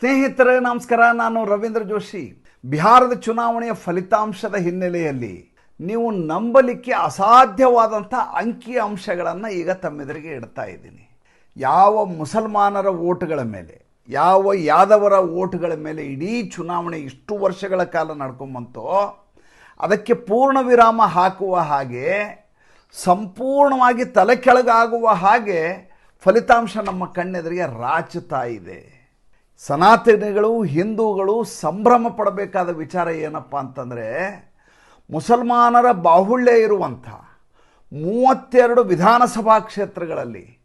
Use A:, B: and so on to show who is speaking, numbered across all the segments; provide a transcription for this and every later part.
A: ಸ್ನೇಹಿತರೆ, ನಮಸ್ಕಾರ. ನಾನು ರವೀಂದ್ರ ಜೋಶಿ. ಬಿಹಾರದ ಚುನಾವಣೆಯ ಫಲಿತಾಂಶದ ಹಿನ್ನೆಲೆಯಲ್ಲಿ ನೀವು ನಂಬಲಿಕ್ಕೆ ಅಸಾಧ್ಯವಾದಂಥ ಅಂಕಿ ಅಂಶಗಳನ್ನು ಈಗ ತಮ್ಮೆದುರಿಗೆ ಇಡ್ತಾ ಇದ್ದೀನಿ. ಯಾವ ಮುಸಲ್ಮಾನರ ಓಟುಗಳ ಮೇಲೆ, ಯಾವ ಯಾದವರ ಓಟುಗಳ ಮೇಲೆ ಇಡೀ ಚುನಾವಣೆ ಇಷ್ಟು ವರ್ಷಗಳ ಕಾಲ ನಡ್ಕೊಂಬಂತೋ, ಅದಕ್ಕೆ ಪೂರ್ಣ ವಿರಾಮ ಹಾಕುವ ಹಾಗೆ, ಸಂಪೂರ್ಣವಾಗಿ ತಲೆ ಕೆಳಗಾಗುವ ಹಾಗೆ ಫಲಿತಾಂಶ ನಮ್ಮ ಕಣ್ಣೆದುರಿಗೆ ರಾಚುತ್ತಾ ಇದೆ. ಸನಾತನಿಗಳು, ಹಿಂದೂಗಳು ಸಂಭ್ರಮ ಪಡಬೇಕಾದ ವಿಚಾರ ಏನಪ್ಪ ಅಂತಂದರೆ, ಮುಸಲ್ಮಾನರ ಬಾಹುಳ್ಯ ಇರುವಂಥ ಮೂವತ್ತೆರಡು ವಿಧಾನಸಭಾ ಕ್ಷೇತ್ರಗಳಲ್ಲಿ,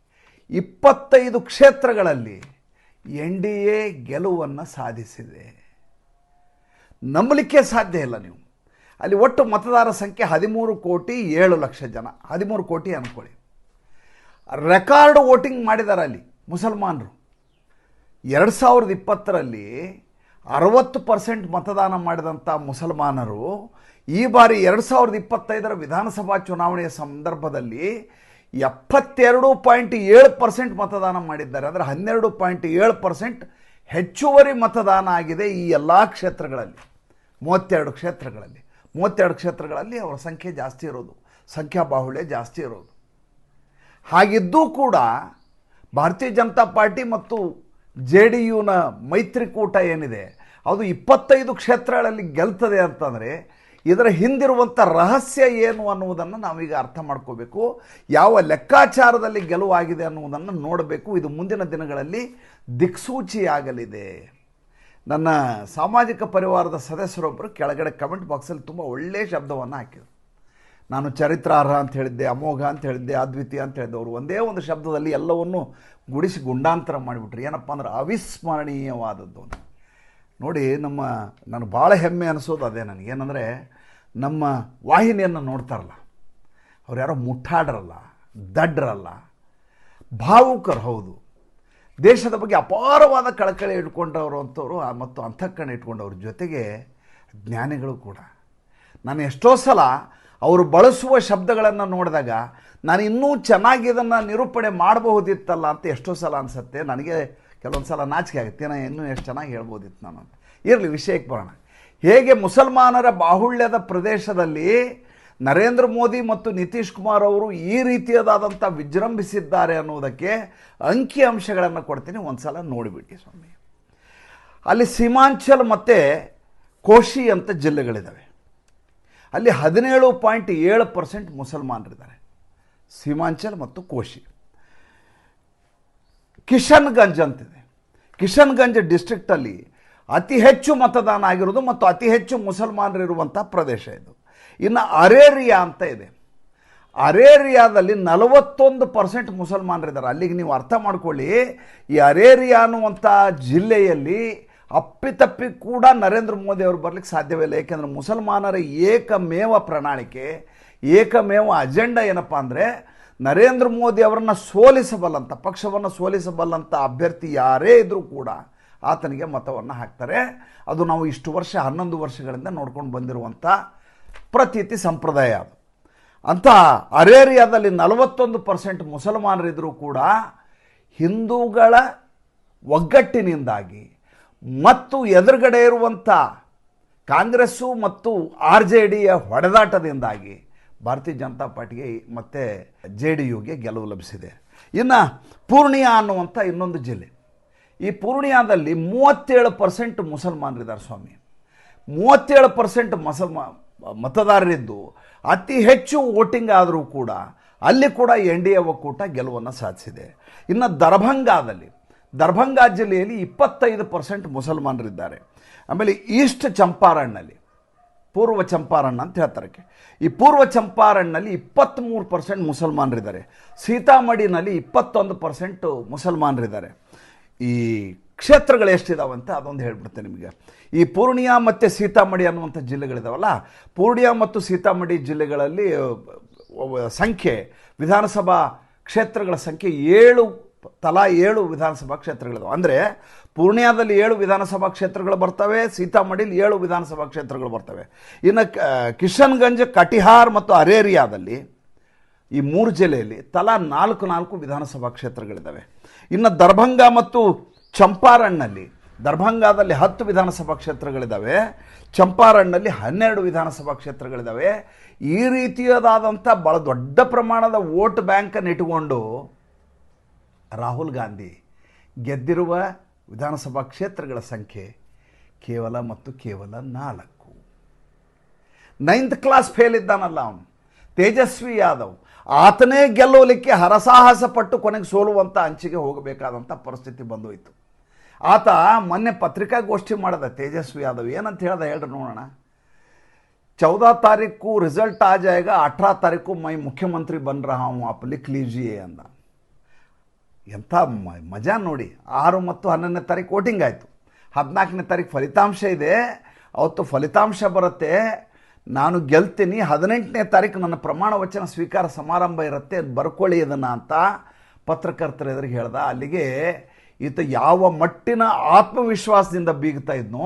A: ಇಪ್ಪತ್ತೈದು ಕ್ಷೇತ್ರಗಳಲ್ಲಿ ಎನ್ ಡಿ ಎ ಗೆಲುವನ್ನು ಸಾಧಿಸಿದೆ. ನಂಬಲಿಕ್ಕೆ ಸಾಧ್ಯ ಇಲ್ಲ ನೀವು. ಅಲ್ಲಿ ಒಟ್ಟು ಮತದಾರ ಸಂಖ್ಯೆ ಹದಿಮೂರು ಕೋಟಿ ಏಳು ಲಕ್ಷ ಜನ. ಹದಿಮೂರು ಕೋಟಿ ಅಂದ್ಕೊಳ್ಳಿ ರೆಕಾರ್ಡ್ ವೋಟಿಂಗ್ ಮಾಡಿದ್ದಾರೆ ಅಲ್ಲಿ ಮುಸಲ್ಮಾನರು. ಎರಡು ಸಾವಿರದ ಇಪ್ಪತ್ತರಲ್ಲಿ ಅರವತ್ತು ಪರ್ಸೆಂಟ್ ಮತದಾನ ಮಾಡಿದಂಥ ಮುಸಲ್ಮಾನರು ಈ ಬಾರಿ ಎರಡು ಸಾವಿರದ ಇಪ್ಪತ್ತೈದರ ವಿಧಾನಸಭಾ ಚುನಾವಣೆಯ ಸಂದರ್ಭದಲ್ಲಿ ಎಪ್ಪತ್ತೆರಡು ಪಾಯಿಂಟ್ ಏಳು ಪರ್ಸೆಂಟ್ ಮತದಾನ ಮಾಡಿದ್ದಾರೆ. ಅಂದರೆ ಹನ್ನೆರಡು ಪಾಯಿಂಟ್ ಏಳು ಪರ್ಸೆಂಟ್ ಹೆಚ್ಚುವರಿ ಮತದಾನ ಆಗಿದೆ ಈ ಎಲ್ಲ ಕ್ಷೇತ್ರಗಳಲ್ಲಿ. ಮೂವತ್ತೆರಡು ಕ್ಷೇತ್ರಗಳಲ್ಲಿ. ಮೂವತ್ತೆರಡು ಕ್ಷೇತ್ರಗಳಲ್ಲಿ ಅವರ ಸಂಖ್ಯೆ ಜಾಸ್ತಿ ಇರೋದು. ಸಂಖ್ಯಾ ಬಾಹುಳ್ಯ ಜಾಸ್ತಿ ಇರೋದು. ಹಾಗಿದ್ದೂ ಕೂಡ ಭಾರತೀಯ ಜನತಾ ಪಾರ್ಟಿ ಮತ್ತು ಜೆ ಡಿ ಯುನ ಮೈತ್ರಿಕೂಟ ಏನಿದೆ, ಅದು ಇಪ್ಪತ್ತೈದು ಕ್ಷೇತ್ರಗಳಲ್ಲಿ ಗೆಲ್ತದೆ ಅಂತಂದರೆ ಇದರ ಹಿಂದಿರುವಂಥ ರಹಸ್ಯ ಏನು ಅನ್ನುವುದನ್ನು ನಾವೀಗ ಅರ್ಥ ಮಾಡ್ಕೋಬೇಕು. ಯಾವ ಲೆಕ್ಕಾಚಾರದಲ್ಲಿ ಗೆಲುವಾಗಿದೆ ಅನ್ನುವುದನ್ನು ನೋಡಬೇಕು. ಇದು ಮುಂದಿನ ದಿನಗಳಲ್ಲಿ ದಿಕ್ಸೂಚಿಯಾಗಲಿದೆ. ನನ್ನ ಸಾಮಾಜಿಕ ಪರಿವಾರದ ಸದಸ್ಯರೊಬ್ಬರು ಕೆಳಗಡೆ ಕಮೆಂಟ್ ಬಾಕ್ಸಲ್ಲಿ ತುಂಬ ಒಳ್ಳೆಯ ಶಬ್ದವನ್ನು ಹಾಕಿದರು. ನಾನು ಚರಿತ್ರಾರ್ಹ ಅಂತ ಹೇಳಿದ್ದೆ, ಅಮೋಘ ಅಂತ ಹೇಳಿದ್ದೆ, ಅದ್ವಿತೀಯ ಅಂತ ಹೇಳಿದ್ದೆ, ಅವರು ಒಂದೇ ಒಂದು ಶಬ್ದದಲ್ಲಿ ಎಲ್ಲವನ್ನು ಗುಡಿಸಿ ಗುಂಡಾಂತರ ಮಾಡಿಬಿಟ್ರು. ಏನಪ್ಪ ಅಂದ್ರೆ ಅವಿಸ್ಮರಣೀಯವಾದದ್ದು ನೋಡಿ, ನಮ್ಮ, ನಾನು ಭಾಳ ಹೆಮ್ಮೆ ಅನಿಸೋದು ಅದೇ ನನಗೆ. ಏನಂದರೆ, ನಮ್ಮ ವಾಹಿನಿಯನ್ನು ನೋಡ್ತಾರಲ್ಲ, ಅವ್ರು ಯಾರೋ ಮುಟ್ಟಾಡ್ರಲ್ಲ ದಡ್ರಲ್ಲ, ಭಾವುಕರು ಹೌದು. ದೇಶದ ಬಗ್ಗೆ ಅಪಾರವಾದ ಕಳಕಳಿ ಇಟ್ಕೊಂಡವರು ಅಂಥವ್ರು ಮತ್ತು ಅಂತಃಕರಣ ಇಟ್ಕೊಂಡವ್ರ ಜೊತೆಗೆ ಜ್ಞಾನಿಗಳು ಕೂಡ. ನಾನು ಎಷ್ಟೋ ಸಲ ಅವರು ಬಳಸುವ ಶಬ್ದಗಳನ್ನು ನೋಡಿದಾಗ, ನಾನು ಇನ್ನೂ ಚೆನ್ನಾಗಿ ಇದನ್ನು ನಿರೂಪಣೆ ಮಾಡಬಹುದಿತ್ತಲ್ಲ ಅಂತ ಎಷ್ಟೋ ಸಲ ಅನಿಸುತ್ತೆ. ನನಗೆ ಕೆಲವೊಂದು ಸಲ ನಾಚಿಕೆ ಆಗುತ್ತೆ. ನಾನು ಇನ್ನೂ ಎಷ್ಟು ಚೆನ್ನಾಗಿ ಹೇಳ್ಬೋದಿತ್ತು ನಾನು ಅಂತ. ಇರಲಿ, ವಿಷಯಕ್ಕೆ ಬರೋಣ. ಹೇಗೆ ಮುಸಲ್ಮಾನರ ಬಾಹುಳ್ಯದ ಪ್ರದೇಶದಲ್ಲಿ ನರೇಂದ್ರ ಮೋದಿ ಮತ್ತು ನಿತೀಶ್ ಕುಮಾರ್ ಅವರು ಈ ರೀತಿಯದಾದಂಥ ವಿಜೃಂಭಿಸಿದ್ದಾರೆ ಅನ್ನೋದಕ್ಕೆ ಅಂಕಿ ಅಂಶಗಳನ್ನು ಕೊಡ್ತೀನಿ. ಒಂದು ಸಲ ನೋಡಿಬಿಡಿ ಸ್ವಾಮಿ. ಅಲ್ಲಿ ಸೀಮಾಂಚಲ್ ಮತ್ತು ಕೋಶಿ ಅಂತ ಜಿಲ್ಲೆಗಳಿದ್ದಾವೆ ಅಲ್ಲಿ ಹದಿನೇಳು ಪಾಯಿಂಟ್ ಏಳು ಪರ್ಸೆಂಟ್ ಮುಸಲ್ಮಾನರಿದ್ದಾರೆ. ಸೀಮಾಂಚಲ್ ಮತ್ತು ಕೋಶಿ. ಕಿಶನ್ಗಂಜ್ ಅಂತಿದೆ. ಕಿಶನ್ಗಂಜ್ ಡಿಸ್ಟ್ರಿಕ್ಟಲ್ಲಿ ಅತಿ ಹೆಚ್ಚು ಮತದಾನ ಆಗಿರೋದು ಮತ್ತು ಅತಿ ಹೆಚ್ಚು ಮುಸಲ್ಮಾನರಿರುವಂಥ ಪ್ರದೇಶ ಇದು. ಇನ್ನು ಅರೇರಿಯಾ ಅಂತ ಇದೆ. ಅರೇರಿಯಾದಲ್ಲಿ ನಲವತ್ತೊಂದು ಪರ್ಸೆಂಟ್ ಮುಸಲ್ಮಾನರಿದ್ದಾರೆ. ಅಲ್ಲಿಗೆ ನೀವು ಅರ್ಥ ಮಾಡ್ಕೊಳ್ಳಿ, ಈ ಅರೇರಿಯಾ ಅನ್ನುವಂಥ ಜಿಲ್ಲೆಯಲ್ಲಿ ಅಪ್ಪಿತಪ್ಪಿ ಕೂಡ ನರೇಂದ್ರ ಮೋದಿ ಅವರು ಬರಲಿಕ್ಕೆ ಸಾಧ್ಯವಿಲ್ಲ ಏಕೆಂದರೆ ಮುಸಲ್ಮಾನರ ಏಕಮೇವ ಪ್ರಣಾಳಿಕೆ, ಏಕಮೇವ ಅಜೆಂಡಾ ಏನಪ್ಪ ಅಂದರೆ ನರೇಂದ್ರ ಮೋದಿ ಅವರನ್ನು ಸೋಲಿಸಬಲ್ಲಂಥ ಪಕ್ಷವನ್ನು ಸೋಲಿಸಬಲ್ಲಂಥ ಅಭ್ಯರ್ಥಿ ಯಾರೇ ಇದ್ದರೂ ಕೂಡ ಆತನಿಗೆ ಮತವನ್ನು ಹಾಕ್ತಾರೆ. ಅದು ನಾವು ಇಷ್ಟು ವರ್ಷ, ಹನ್ನೊಂದು ವರ್ಷಗಳಿಂದ ನೋಡ್ಕೊಂಡು ಬಂದಿರುವಂಥ ಪ್ರತೀತಿ ಸಂಪ್ರದಾಯ ಅದು. ಅಂಥ ಅರೇರಿಯಾದಲ್ಲಿ ನಲವತ್ತೊಂದು ಪರ್ಸೆಂಟ್ ಮುಸಲ್ಮಾನರಿದ್ದರೂ ಕೂಡ ಹಿಂದೂಗಳ ಒಗ್ಗಟ್ಟಿನಿಂದಾಗಿ ಮತ್ತು ಎದುರುಗಡೆ ಇರುವಂಥ ಕಾಂಗ್ರೆಸ್ಸು ಮತ್ತು ಆರ್ ಜೆ ಡಿಯ ಹೊಡೆದಾಟದಿಂದಾಗಿ ಭಾರತೀಯ ಜನತಾ ಪಾರ್ಟಿಗೆ ಮತ್ತು ಜೆ ಡಿ ಯುಗೆ ಗೆಲುವು ಲಭಿಸಿದೆ. ಇನ್ನು ಪೂರ್ಣಿಯಾ ಅನ್ನುವಂಥ ಇನ್ನೊಂದು ಜಿಲ್ಲೆ. ಈ ಪೂರ್ಣಿಯಾದಲ್ಲಿ ಮೂವತ್ತೇಳು ಪರ್ಸೆಂಟ್ ಮುಸಲ್ಮಾನರಿದ್ದಾರೆ ಸ್ವಾಮಿ. ಮೂವತ್ತೇಳು ಪರ್ಸೆಂಟ್ ಮಸಲ್ಮ, ಮತದಾರರಿದ್ದು ಅತಿ ಹೆಚ್ಚು ವೋಟಿಂಗ್ ಆದರೂ ಕೂಡ ಅಲ್ಲಿ ಕೂಡ ಎನ್ ಡಿ ಎ ಒಕ್ಕೂಟ ಗೆಲುವನ್ನು ಸಾಧಿಸಿದೆ. ಇನ್ನು ದರ್ಭಂಗಾದಲ್ಲಿ ದರ್ಭಂಗಾ ಜಿಲ್ಲೆಯಲ್ಲಿ ಇಪ್ಪತ್ತೈದು ಪರ್ಸೆಂಟ್ ಮುಸಲ್ಮಾನರಿದ್ದಾರೆ. ಆಮೇಲೆ ಈಸ್ಟ್ ಚಂಪಾರಣ್ನಲ್ಲಿ ಪೂರ್ವ ಚಂಪಾರಣ್ಣ ಅಂತ ಹೇಳ್ತಾರಕ್ಕೆ ಈ ಪೂರ್ವ ಚಂಪಾರಣ್ನಲ್ಲಿ ಇಪ್ಪತ್ತ್ಮೂರು ಪರ್ಸೆಂಟ್ ಮುಸಲ್ಮಾನರಿದ್ದಾರೆ. ಸೀತಾಮಡಿನಲ್ಲಿ ಇಪ್ಪತ್ತೊಂದು ಪರ್ಸೆಂಟು ಮುಸಲ್ಮಾನರಿದ್ದಾರೆ. ಈ ಕ್ಷೇತ್ರಗಳು ಎಷ್ಟಿದಾವಂತ ಅದೊಂದು ಹೇಳ್ಬಿಡ್ತೇನೆ ನಿಮಗೆ. ಈ ಪೂರ್ಣಿಯಾ ಮತ್ತು ಸೀತಾಮಡಿ ಅನ್ನುವಂಥ ಜಿಲ್ಲೆಗಳಿದಾವಲ್ಲ, ಪೂರ್ಣಿಯಾ ಮತ್ತು ಸೀತಾಮಡಿ ಜಿಲ್ಲೆಗಳಲ್ಲಿ ಸಂಖ್ಯೆ, ವಿಧಾನಸಭಾ ಕ್ಷೇತ್ರಗಳ ಸಂಖ್ಯೆ ಏಳು ತಲಾ ಏಳು ವಿಧಾನಸಭಾ ಕ್ಷೇತ್ರಗಳಿದಾವೆ. ಅಂದರೆ ಪೂರ್ಣಿಯಾದಲ್ಲಿ ಏಳು ವಿಧಾನಸಭಾ ಕ್ಷೇತ್ರಗಳು ಬರ್ತವೆ, ಸೀತಾಮಡಿಲಿ ಏಳು ವಿಧಾನಸಭಾ ಕ್ಷೇತ್ರಗಳು ಬರ್ತವೆ. ಇನ್ನು ಕಿಶನ್ಗಂಜ್, ಕಟಿಹಾರ್ ಮತ್ತು ಅರೇರಿಯಾದಲ್ಲಿ ಈ ಮೂರು ಜಿಲ್ಲೆಯಲ್ಲಿ ತಲಾ ನಾಲ್ಕು ನಾಲ್ಕು ವಿಧಾನಸಭಾ ಕ್ಷೇತ್ರಗಳಿದ್ದಾವೆ ಇನ್ನು ದರ್ಭಂಗ ಮತ್ತು ಚಂಪಾರಣ್ನಲ್ಲಿ ದರ್ಭಂಗಾದಲ್ಲಿ ಹತ್ತು ವಿಧಾನಸಭಾ ಕ್ಷೇತ್ರಗಳಿದ್ದಾವೆ ಚಂಪಾರಣ್ಣಲ್ಲಿ ಹನ್ನೆರಡು ವಿಧಾನಸಭಾ ಕ್ಷೇತ್ರಗಳಿದ್ದಾವೆ ಈ ರೀತಿಯದಾದಂಥ ಭಾಳ ದೊಡ್ಡ ಪ್ರಮಾಣದ ವೋಟ್ ಬ್ಯಾಂಕನ್ನು ಇಟ್ಟುಕೊಂಡು ರಾಹುಲ್ ಗಾಂಧಿ ಗೆದ್ದಿರುವ ವಿಧಾನಸಭಾ ಕ್ಷೇತ್ರಗಳ ಸಂಖ್ಯೆ ಕೇವಲ ಮತ್ತು ಕೇವಲ ನಾಲ್ಕು. ನೈನ್ತ್ ಕ್ಲಾಸ್ ಫೇಲ್ ಇದ್ದಾನಲ್ಲ ಅವನು. ತೇಜಸ್ವಿ ಯಾದವ್, ಆತನೇ ಗೆಲ್ಲೋಲಿಕ್ಕೆ ಹರಸಾಹಸ ಪಟ್ಟು ಕೊನೆಗೆ ಸೋಲುವಂಥ ಅಂಚಿಗೆ ಹೋಗಬೇಕಾದಂಥ ಪರಿಸ್ಥಿತಿ ಬಂದೋಯಿತು. ಆತ ಮೊನ್ನೆ ಪತ್ರಿಕಾಗೋಷ್ಠಿ ಮಾಡಿದ ತೇಜಸ್ವಿ ಯಾದವ್, ಏನಂತ ಹೇಳ್ದೆ ಹೇಳ್ರಿ ನೋಡೋಣ. ಚೌದಾ ತಾರೀಕು ರಿಸಲ್ಟ್ ಆ ಜಾಗ ಅಠಾರ ತಾರೀಕು ಮೈ ಮುಖ್ಯಮಂತ್ರಿ ಬನ್ ರಹಾ ಅಪ್ಲಿಕ್ ಲೀಜಿಯೇ ಅಂದ. ಎಂಥ ಮಜಾ ನೋಡಿ. ಆರು ಮತ್ತು ಹನ್ನೊಂದನೇ ತಾರೀಕು ವೋಟಿಂಗ್ ಆಯಿತು. ಹದಿನಾಲ್ಕನೇ ತಾರೀಕು ಫಲಿತಾಂಶ ಇದೆ. ಅವತ್ತು ಫಲಿತಾಂಶ ಬರುತ್ತೆ. ನಾನು ಗೆಲ್ತೀನಿ. ಹದಿನೆಂಟನೇ ತಾರೀಕು ನನ್ನ ಪ್ರಮಾಣ ವಚನ ಸ್ವೀಕಾರ ಸಮಾರಂಭ ಇರುತ್ತೆ. ಬರ್ಕೊಳ್ಳಿ ಇದನ್ನು ಅಂತ ಪತ್ರಕರ್ತರ ಎದುರಿಗೆ ಹೇಳ್ದ. ಅಲ್ಲಿಗೆ ಈತ ಯಾವ ಮಟ್ಟಿನ ಆತ್ಮವಿಶ್ವಾಸದಿಂದ ಬೀಗ್ತಾ ಇದ್ನೋ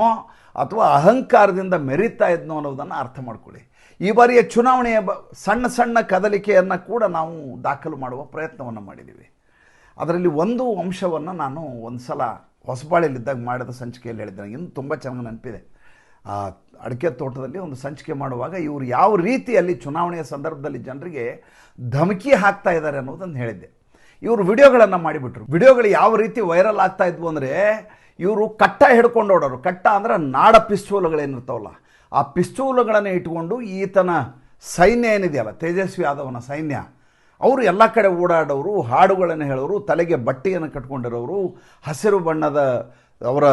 A: ಅಥವಾ ಅಹಂಕಾರದಿಂದ ಮೆರೀತಾ ಇದ್ನೋ ಅನ್ನೋದನ್ನು ಅರ್ಥ ಮಾಡ್ಕೊಳ್ಳಿ. ಈ ಬಾರಿಯ ಚುನಾವಣೆಯ ಸಣ್ಣ ಸಣ್ಣ ಕದಲಿಕೆಯನ್ನು ಕೂಡ ನಾವು ದಾಖಲು ಮಾಡುವ ಪ್ರಯತ್ನವನ್ನು ಮಾಡಿದ್ದೀವಿ. ಅದರಲ್ಲಿ ಒಂದು ಅಂಶವನ್ನು ನಾನು ಒಂದು ಸಲ ಹೊಸಬಾಳೆಯಲ್ಲಿದ್ದಾಗ ಮಾಡಿದ ಸಂಚಿಕೆಯಲ್ಲಿ ಹೇಳಿದ್ದೆ. ಇನ್ನೂ ತುಂಬ ಚೆನ್ನಾಗಿ ನೆನಪಿದೆ. ಆ, ಅಡಿಕೆ ತೋಟದಲ್ಲಿ ಒಂದು ಸಂಚಿಕೆ ಮಾಡುವಾಗ ಇವರು ಯಾವ ರೀತಿಯಲ್ಲಿ ಚುನಾವಣೆಯ ಸಂದರ್ಭದಲ್ಲಿ ಜನರಿಗೆ ಧಮಕಿ ಹಾಕ್ತಾ ಇದ್ದಾರೆ ಅನ್ನೋದನ್ನು ಹೇಳಿದ್ದೆ. ಇವರು ವಿಡಿಯೋಗಳನ್ನು ಮಾಡಿಬಿಟ್ರು. ವಿಡಿಯೋಗಳು ಯಾವ ರೀತಿ ವೈರಲ್ ಆಗ್ತಾ ಇದ್ವು ಅಂದರೆ ಇವರು ಕಟ್ಟ ಹಿಡ್ಕೊಂಡು ಓಡೋರು. ಕಟ್ಟ ಅಂದರೆ ನಾಡ ಪಿಸ್ತೂಲುಗಳೇನಿರ್ತಾವಲ್ಲ, ಆ ಪಿಸ್ತೂಲುಗಳನ್ನು ಇಟ್ಕೊಂಡು ಈತನ ಸೈನ್ಯ ಏನಿದೆಯಲ್ಲ, ತೇಜಸ್ವಿ ಯಾದವನ ಸೈನ್ಯ ಅವರು ಎಲ್ಲ ಕಡೆ ಓಡಾಡೋರು, ಹಾಡುಗಳನ್ನು ಹೇಳೋರು, ತಲೆಗೆ ಬಟ್ಟೆಯನ್ನು ಕಟ್ಕೊಂಡಿರೋರು, ಹಸಿರು ಬಣ್ಣದ ಅವರ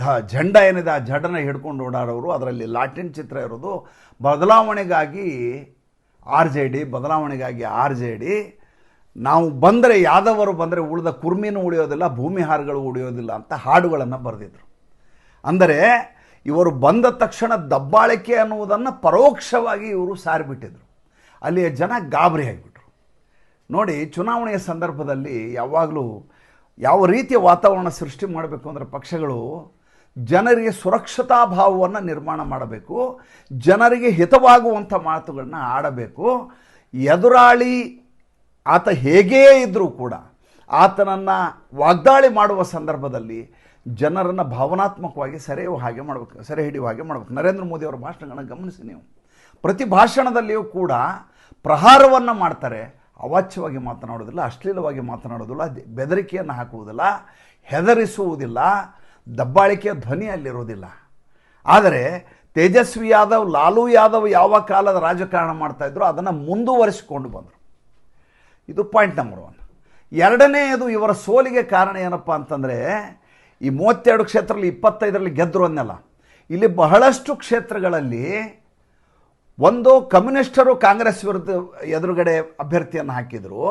A: ಧ ಜಂಡ ಏನಿದೆ ಆ ಜಡನ ಹಿಡ್ಕೊಂಡು ಓಡಾಡೋರು, ಅದರಲ್ಲಿ ಲಾಟಿನ್ ಚಿತ್ರ ಇರೋದು. ಬದಲಾವಣೆಗಾಗಿ ಆರ್ ಜೆ ಡಿ, ಬದಲಾವಣೆಗಾಗಿ ಆರ್ ಜೆ ಡಿ. ನಾವು ಬಂದರೆ ಯಾದವರು ಬಂದರೆ ಉಳಿದ ಕುರ್ಮಿನೂ ಉಳಿಯೋದಿಲ್ಲ, ಭೂಮಿ ಹಾರಗಳು ಉಳಿಯೋದಿಲ್ಲ ಅಂತ ಹಾಡುಗಳನ್ನು ಬರೆದಿದ್ರು. ಅಂದರೆ ಇವರು ಬಂದ ತಕ್ಷಣ ದಬ್ಬಾಳಿಕೆ ಅನ್ನುವುದನ್ನು ಪರೋಕ್ಷವಾಗಿ ಇವರು ಸಾರಿಬಿಟ್ಟಿದ್ರು. ಅಲ್ಲಿಯ ಜನ ಗಾಬರಿ ಆಗಿಬಿಟ್ರು. ನೋಡಿ, ಚುನಾವಣೆಯ ಸಂದರ್ಭದಲ್ಲಿ ಯಾವಾಗಲೂ ಯಾವ ರೀತಿಯ ವಾತಾವರಣ ಸೃಷ್ಟಿ ಮಾಡಬೇಕು ಅಂದರೆ ಪಕ್ಷಗಳು ಜನರಿಗೆ ಸುರಕ್ಷತಾ ಭಾವವನ್ನು ನಿರ್ಮಾಣ ಮಾಡಬೇಕು, ಜನರಿಗೆ ಹಿತವಾಗುವಂಥ ಮಾತುಗಳನ್ನ ಆಡಬೇಕು. ಎದುರಾಳಿ ಆತ ಹೇಗೇ ಇದ್ದರೂ ಕೂಡ ಆತನನ್ನು ವಾಗ್ದಾಳಿ ಮಾಡುವ ಸಂದರ್ಭದಲ್ಲಿ ಜನರನ್ನು ಭಾವನಾತ್ಮಕವಾಗಿ ಸೆರೆಯುವ ಹಾಗೆ ಮಾಡಬೇಕು, ಸೆರೆ ಹಿಡಿಯುವ ಹಾಗೆ ಮಾಡಬೇಕು. ನರೇಂದ್ರ ಮೋದಿ ಅವರ ಭಾಷಣಗಳನ್ನು ಗಮನಿಸಿ ನೀವು. ಪ್ರತಿ ಭಾಷಣದಲ್ಲಿಯೂ ಕೂಡ ಪ್ರಹಾರವನ್ನು ಮಾಡ್ತಾರೆ. ಅವಾಚ್ಯವಾಗಿ ಮಾತನಾಡೋದಿಲ್ಲ, ಅಶ್ಲೀಲವಾಗಿ ಮಾತನಾಡೋದಿಲ್ಲ, ಬೆದರಿಕೆಯನ್ನು ಹಾಕುವುದಿಲ್ಲ, ಹೆದರಿಸುವುದಿಲ್ಲ, ದಬ್ಬಾಳಿಕೆಯ ಧ್ವನಿ ಅಲ್ಲಿರೋದಿಲ್ಲ ಆದರೆ ತೇಜಸ್ವಿ ಯಾದವ್, ಲಾಲು ಯಾದವ್ ಯಾವ ಕಾಲದ ರಾಜಕಾರಣ ಮಾಡ್ತಾಯಿದ್ರು ಅದನ್ನು ಮುಂದುವರಿಸಿಕೊಂಡು ಬಂದರು. ಇದು ಪಾಯಿಂಟ್ ನಂಬರ್ ಒನ್ ಎರಡನೆಯದು ಇವರ ಸೋಲಿಗೆ ಕಾರಣ ಏನಪ್ಪ ಅಂತಂದರೆ, ಈ ಮೂವತ್ತೆರಡು ಕ್ಷೇತ್ರದಲ್ಲಿ ಇಪ್ಪತ್ತೈದರಲ್ಲಿ ಗೆದ್ದರು ಅನ್ನೆಲ್ಲ. ಇಲ್ಲಿ ಬಹಳಷ್ಟು ಕ್ಷೇತ್ರಗಳಲ್ಲಿ ಒಂದು ಕಮ್ಯುನಿಸ್ಟರು ಕಾಂಗ್ರೆಸ್ ವಿರುದ್ಧ ಎದುರುಗಡೆ ಅಭ್ಯರ್ಥಿಯನ್ನು ಹಾಕಿದರು,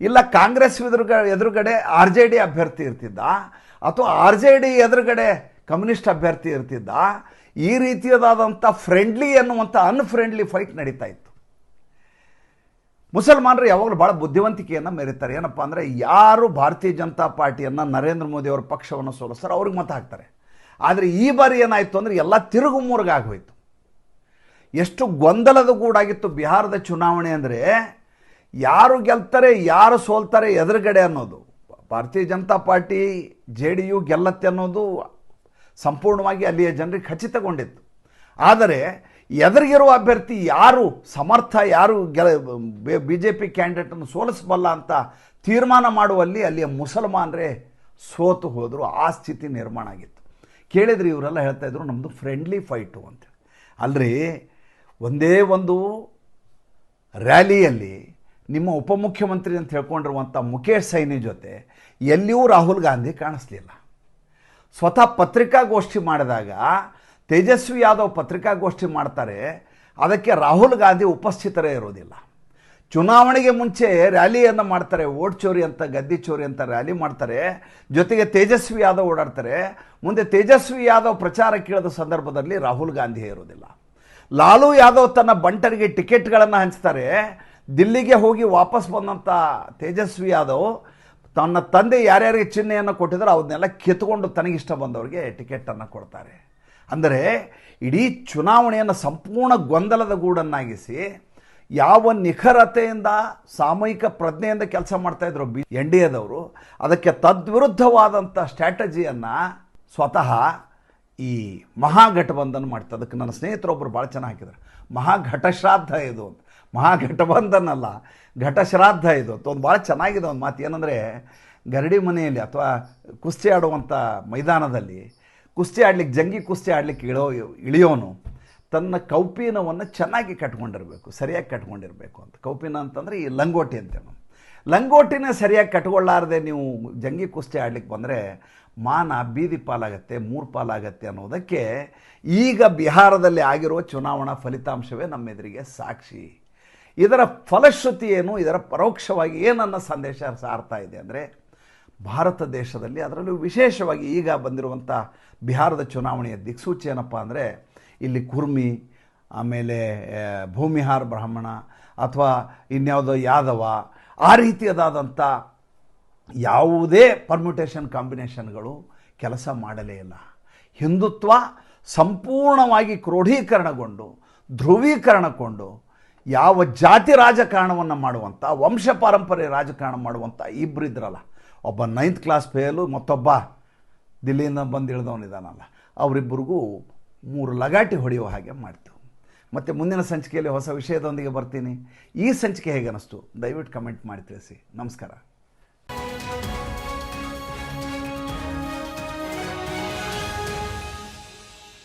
A: ಇಲ್ಲ ಕಾಂಗ್ರೆಸ್ ಎದುರುಗ, ಎದುರುಗಡೆ ಆರ್ ಜೆ ಡಿ ಅಭ್ಯರ್ಥಿ ಇರ್ತಿದ್ದ, ಅಥವಾ ಆರ್ ಜೆ ಡಿ ಎದುರುಗಡೆ ಕಮ್ಯುನಿಸ್ಟ್ ಅಭ್ಯರ್ಥಿ ಇರ್ತಿದ್ದ, ಈ ರೀತಿಯದಾದಂಥ ಫ್ರೆಂಡ್ಲಿ ಅನ್ನುವಂಥ ಅನ್ಫ್ರೆಂಡ್ಲಿ ಫೈಟ್ ನಡೀತಾ ಇತ್ತು. ಮುಸಲ್ಮಾನರು ಯಾವಾಗಲೂ ಭಾಳ ಬುದ್ಧಿವಂತಿಕೆಯನ್ನು ಮೆರೀತಾರೆ ಏನಪ್ಪ ಅಂದರೆ ಯಾರು ಭಾರತೀಯ ಜನತಾ ಪಾರ್ಟಿಯನ್ನು ನರೇಂದ್ರ ಮೋದಿ ಅವರ ಪಕ್ಷವನ್ನು ಸೋಲಿಸ್ತಾರೆ ಅವ್ರಿಗೆ ಮತ ಹಾಕ್ತಾರೆ. ಆದರೆ ಈ ಬಾರಿ ಏನಾಯಿತು ಅಂದರೆ ಎಲ್ಲ ತಿರುಗು ಮುರುಗಾಗೋಯ್ತು ಎಷ್ಟು ಗೊಂದಲದ ಗೂಡಾಗಿತ್ತು ಬಿಹಾರದ ಚುನಾವಣೆ ಅಂದರೆ, ಯಾರು ಗೆಲ್ತಾರೆ, ಯಾರು ಸೋಲ್ತಾರೆ ಎದುರುಗಡೆ ಅನ್ನೋದು. Bharatiya Janata party, J D U ಗೆಲ್ಲತ್ತೆ ಅನ್ನೋದು ಸಂಪೂರ್ಣವಾಗಿ ಅಲ್ಲಿಯ ಜನರಿಗೆ ಖಚಿತಗೊಂಡಿತ್ತು. ಆದರೆ, ಎದುರಿಗಿರುವ ಅಭ್ಯರ್ಥಿ ಯಾರು, ಸಮರ್ಥ ಯಾರು ಗೆಲ, ಬಿ ಜೆ ಪಿ ಕ್ಯಾಂಡಿಡೇಟನ್ನು ಸೋಲಿಸಬಲ್ಲ ಅಂತ ತೀರ್ಮಾನ ಮಾಡುವಲ್ಲಿ ಅಲ್ಲಿಯ ಮುಸಲ್ಮಾನರೇ ಸೋತು ಹೋದರು, ಆ ಸ್ಥಿತಿ ನಿರ್ಮಾಣ ಆಗಿತ್ತು. ಕೇಳಿದ್ರೆ, ಇವರೆಲ್ಲ ಹೇಳ್ತಾ ಇದ್ರು ನಮ್ಮದು ಫ್ರೆಂಡ್ಲಿ ಫೈಟು ಅಂತೇಳಿ ಅಲ್ರಿ ಒಂದೇ ಒಂದು ರ್ಯಾಲಿಯಲ್ಲಿ ನಿಮ್ಮ ಉಪಮುಖ್ಯಮಂತ್ರಿ ಅಂತ ಹೇಳ್ಕೊಂಡಿರುವಂಥ ಮುಖೇಶ್ ಸೈನಿ ಜೊತೆ ಎಲ್ಲಿಯೂ ರಾಹುಲ್ ಗಾಂಧಿ ಕಾಣಿಸ್ಲಿಲ್ಲ. ಸ್ವತಃ ಪತ್ರಿಕಾಗೋಷ್ಠಿ ಮಾಡಿದಾಗ ತೇಜಸ್ವಿ ಯಾದವ್ ಪತ್ರಿಕಾಗೋಷ್ಠಿ ಮಾಡ್ತಾರೆ, ಅದಕ್ಕೆ ರಾಹುಲ್ ಗಾಂಧಿ ಉಪಸ್ಥಿತರೇ ಇರೋದಿಲ್ಲ. ಚುನಾವಣೆಗೆ ಮುಂಚೆ ರ್ಯಾಲಿಯನ್ನು ಮಾಡ್ತಾರೆ, ಓಟ್ ಚೋರಿ ಅಂತ, ಗದ್ದಿ ಚೋರಿ ಅಂತ ರ್ಯಾಲಿ ಮಾಡ್ತಾರೆ, ಜೊತೆಗೆ ತೇಜಸ್ವಿ ಯಾದವ್ ಓಡಾಡ್ತಾರೆ. ಮುಂದೆ ತೇಜಸ್ವಿ ಯಾದವ್ ಪ್ರಚಾರ ಕೇಳಿದ ಸಂದರ್ಭದಲ್ಲಿ ರಾಹುಲ್ ಗಾಂಧಿ ಇರೋದಿಲ್ಲ. ಲಾಲು ಯಾದವ್ ತನ್ನ ಬಂಟರಿಗೆ ಟಿಕೆಟ್ಗಳನ್ನು ಹಂಚ್ತಾರೆ. ದಿಲ್ಲಿಗೆ ಹೋಗಿ ವಾಪಸ್ ಬಂದಂಥ ತೇಜಸ್ವಿ ಯಾದವ್ ತನ್ನ ತಂದೆ ಯಾರ್ಯಾರಿಗೆ ಚಿಹ್ನೆಯನ್ನು ಕೊಟ್ಟಿದ್ರೆ ಅವನ್ನೆಲ್ಲ ಕಿತ್ಕೊಂಡು ತನಗಿಷ್ಟ ಬಂದವರಿಗೆ ಟಿಕೆಟನ್ನು ಕೊಡ್ತಾರೆ. ಅಂದರೆ ಇಡೀ ಚುನಾವಣೆಯನ್ನು ಸಂಪೂರ್ಣ ಗೊಂದಲದ ಗೂಡನ್ನಾಗಿಸಿ ಯಾವ ನಿಖರತೆಯಿಂದ ಸಾಮೂಹಿಕ ಪ್ರಜ್ಞೆಯಿಂದ ಕೆಲಸ ಮಾಡ್ತಾಯಿದ್ರು ಬಿ ಎನ್ ಡಿ ಎದವರು, ಅದಕ್ಕೆ ತದ್ವಿರುದ್ಧವಾದಂಥ ಸ್ಟ್ರಾಟಜಿಯನ್ನು ಸ್ವತಃ ಈ ಮಹಾಘಟಬಂಧನ ಮಾಡ್ತದೆ ಅದಕ್ಕೆ ನನ್ನ ಸ್ನೇಹಿತರೊಬ್ಬರು ಭಾಳ ಚೆನ್ನಾಗಿ ಹಾಕಿದ್ರು ಮಹಾಘಟಶ್ರಾದ್ದ ಇದು ಅಂತ. ಮಹಾಘಟಬಂಧನ ಅಲ್ಲ ಘಟಶ್ರಾದ್ದ ಇದು ಅಂತ. ಒಂದು ಭಾಳ ಚೆನ್ನಾಗಿದೆ ಒಂದು ಮಾತು. ಏನಂದರೆ, ಗರಡಿ ಮನೆಯಲ್ಲಿ ಅಥವಾ ಕುಸ್ತಿ ಆಡುವಂಥ ಮೈದಾನದಲ್ಲಿ ಕುಸ್ತಿ ಆಡ್ಲಿಕ್ಕೆ, ಜಂಗಿ ಕುಸ್ತಿ ಆಡ್ಲಿಕ್ಕೆ ಇಳೋ, ಇಳಿಯೋನು ತನ್ನ ಕೌಪೀನವನ್ನು ಚೆನ್ನಾಗಿ ಕಟ್ಕೊಂಡಿರಬೇಕು, ಸರಿಯಾಗಿ ಕಟ್ಕೊಂಡಿರಬೇಕು ಅಂತ. ಕೌಪೀನ ಅಂತಂದರೆ ಈ ಲಂಗೋಟಿ ಅಂತೇವೆ ನಾವು ಲಂಗೋಟಿನ ಸರಿಯಾಗಿ ಕಟ್ಕೊಳ್ಳಾರದೆ ನೀವು ಜಂಗಿ ಕುಸ್ತಿ ಆಡ್ಲಿಕ್ಕೆ ಬಂದರೆ ಮಾನ ಬೀದಿ ಪಾಲಾಗತ್ತೆ, ಮೂರು ಪಾಲಾಗತ್ತೆ ಅನ್ನೋದಕ್ಕೆ ಈಗ ಬಿಹಾರದಲ್ಲಿ ಆಗಿರೋ ಚುನಾವಣಾ ಫಲಿತಾಂಶವೇ ನಮ್ಮ ಎದುರಿಗೆ ಸಾಕ್ಷಿ. ಇದರ ಫಲಶ್ರುತಿ ಏನು, ಇದರ ಪರೋಕ್ಷವಾಗಿ ಏನನ್ನ ಸಂದೇಶ ಸಾರ್ತಾ ಇದೆ ಅಂದರೆ ಭಾರತ ದೇಶದಲ್ಲಿ ಅದರಲ್ಲೂ ವಿಶೇಷವಾಗಿ ಈಗ ಬಂದಿರುವಂಥ ಬಿಹಾರದ ಚುನಾವಣೆಯ ದಿಕ್ಸೂಚಿ ಏನಪ್ಪ ಅಂದರೆ ಇಲ್ಲಿ ಕುರ್ಮಿ, ಆಮೇಲೆ ಭೂಮಿಹಾರ್ ಬ್ರಾಹ್ಮಣ ಅಥವಾ ಇನ್ಯಾವುದೋ ಯಾದವ ಆ ರೀತಿಯದಾದಂಥ ಯಾವುದೇ ಪರ್ಮ್ಯುಟೇಷನ್ ಕಾಂಬಿನೇಷನ್ಗಳು ಕೆಲಸ ಮಾಡಲೇ ಇಲ್ಲ. ಹಿಂದುತ್ವ ಸಂಪೂರ್ಣವಾಗಿ ಕ್ರೋಢೀಕರಣಗೊಂಡು ಧ್ರುವೀಕರಣಗೊಂಡು ಯಾವ ಜಾತಿ ರಾಜಕಾರಣವನ್ನು ಮಾಡುವಂಥ ವಂಶ ಪಾರಂಪರೆ ರಾಜಕಾರಣ ಮಾಡುವಂಥ ಇಬ್ಬರು ಇದ್ರಲ್ಲ. ಒಬ್ಬ ನೈನ್ತ್ ಕ್ಲಾಸ್ ಫೇಲು ಮತ್ತೊಬ್ಬ ದಿಲ್ಲಿಯಿಂದ ಬಂದು ಇಳಿದವನಿದ್ದಾನಲ್ಲ ಅವರಿಬ್ಬರಿಗೂ ಮೂರು ಲಗಾಟಿ ಹೊಡೆಯುವ ಹಾಗೆ ಮಾಡ್ತೇವೆ. ಮತ್ತು ಮುಂದಿನ ಸಂಚಿಕೆಯಲ್ಲಿ ಹೊಸ ವಿಷಯದೊಂದಿಗೆ ಬರ್ತೀನಿ. ಈ ಸಂಚಿಕೆ ಹೇಗೆ ಅನ್ನಿಸ್ತು ದಯವಿಟ್ಟು ಕಮೆಂಟ್ ಮಾಡಿ ತಿಳಿಸಿ. ನಮಸ್ಕಾರ.